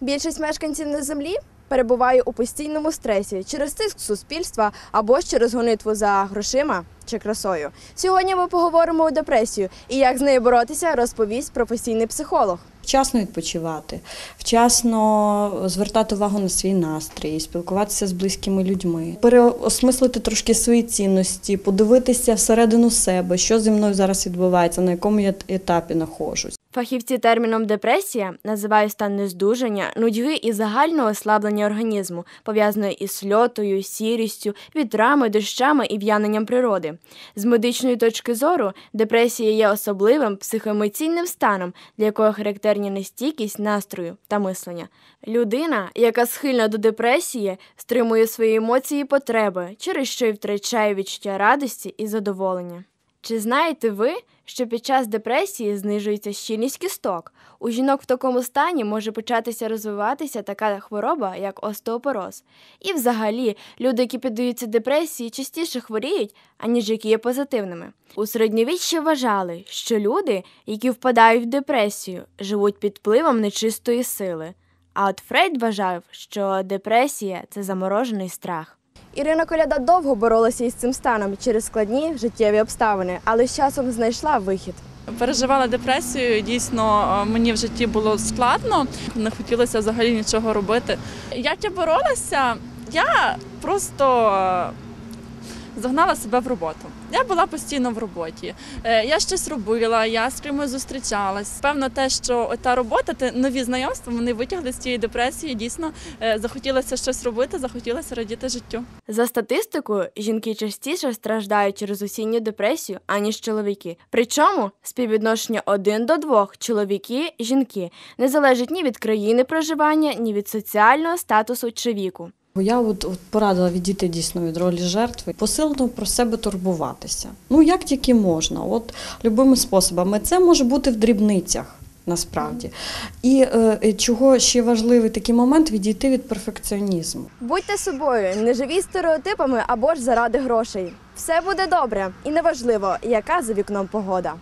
Більшість мешканців на землі перебуває у постійному стресі через тиск суспільства або ж через гонитву за грошима чи красою. Сьогодні ми поговоримо у депресію і як з нею боротися, розповість професійний психолог. Вчасно відпочивати, вчасно звертати увагу на свій настрій, спілкуватися з близькими людьми, переосмислити трошки свої цінності, подивитися всередину себе, що зі мною зараз відбувається, на якому я етапі знаходжусь. Фахівці терміном депресія називають стан нездужання, нудьги і загального ослаблення організму, пов'язаної із сльотою, сірістю, вітрами, дощами і в'яненням природи. З медичної точки зору, депресія є особливим психоемоційним станом, для якого характерні нестійкість настрою та мислення. Людина, яка схильна до депресії, стримує свої емоції і потреби, через що й втрачає відчуття радості і задоволення. Чи знаєте ви, що під час депресії знижується щільність кісток? У жінок в такому стані може початися розвиватися така хвороба, як остеопороз. І взагалі, люди, які піддаються депресії, частіше хворіють, аніж які є позитивними. У середньовіччі вважали, що люди, які впадають в депресію, живуть під впливом нечистої сили. А от Фрейд вважав, що депресія це заморожений страх. Ірина Коляда довго боролася із цим станом через складні життєві обставини, але з часом знайшла вихід. Переживала депресію. Дійсно, е, мені в житті було складно, не хотілося взагалі нічого робити. Як я боролася, я просто е, загнала себе в роботу. Я була постійно в роботі. Е, Я щось робила, я з кимось зустрічалась. Певно, те, що та робота, те нові знайомства, вони витягли з цієї депресії. Дійсно, е, захотілося щось робити, захотілося радіти життю. За статистикою, жінки частіше страждають через осінню депресію, аніж чоловіки. Причому співвідношення один до двох чоловіки жінки не залежить ні від країни проживання, ні від соціального статусу чи віку. Я от, от порадила відійти дійсно від ролі жертви, посилено про себе турбуватися. Ну як тільки можна, от любими способами. Це може бути в дрібницях. Насправді, і е, чого ще важливий такий момент відійти від перфекціонізму. Будьте собою, не живіть стереотипами або ж заради грошей. Все буде добре, і неважливо, яка за вікном погода.